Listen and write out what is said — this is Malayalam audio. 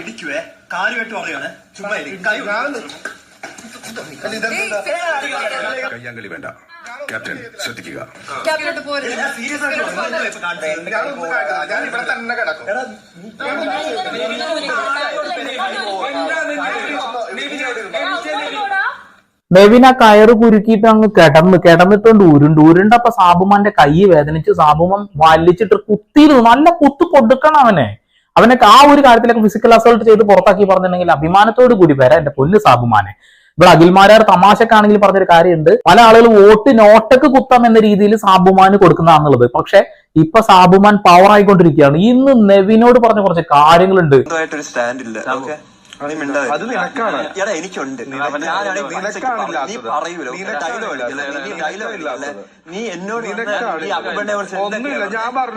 ഇടിക്കുവേ? കാര്യമായിട്ട് പറയാണ് ചുമ്മാ കയ്യാങ്കളി വേണ്ട. ക്യാപ്റ്റൻ ശ്രദ്ധിക്കുക. സീരിയസ് ആയിട്ട്? ഞാൻ ഇവിടെ തന്നെ കിടക്കും. ആ കയറ് കുരുക്കിയിട്ട് അങ്ങ് കിടന്ന് കിടന്നിട്ടുണ്ട് ഉരുണ്ട്. ഉരുണ്ടപ്പോ സാബുമാന്റെ കൈ വേദനിച്ച് സാബുമാൻ വലിച്ചിട്ട് കുത്തിയിരുന്നു നല്ല കുത്തു കൊടുക്കണം അവനെ. അവനൊക്കെ ആ ഒരു കാര്യത്തിലൊക്കെ ഫിസിക്കൽ അസോൾട്ട് ചെയ്ത് പുറത്താക്കി പറഞ്ഞിട്ടുണ്ടെങ്കിൽ അഭിമാനത്തോട് കൂടി വരാം എന്റെ പൊന്ന് സാബുമാനെ. ഇവിടെ അഖിൽമാരാർ തമാശക്കാണെങ്കിൽ പറഞ്ഞൊരു കാര്യമുണ്ട്. പല ആളുകളും വോട്ട് നോട്ടക്ക് കുത്താം എന്ന രീതിയിൽ സാബുമാന് കൊടുക്കുന്നതാണുള്ളത്. പക്ഷെ ഇപ്പൊ സാബുമാൻ പവർ ആയിക്കൊണ്ടിരിക്കുകയാണ്. ഇന്ന് നെവിനോട് പറഞ്ഞ കുറച്ച് കാര്യങ്ങളുണ്ട്. സ്റ്റാൻഡ് ഇല്ല. അത് നിനക്കാണ്. എടാ എനിക്കുണ്ട്. നീ എന്നോട് ഒന്നുമില്ല ഞാൻ പറഞ്ഞു?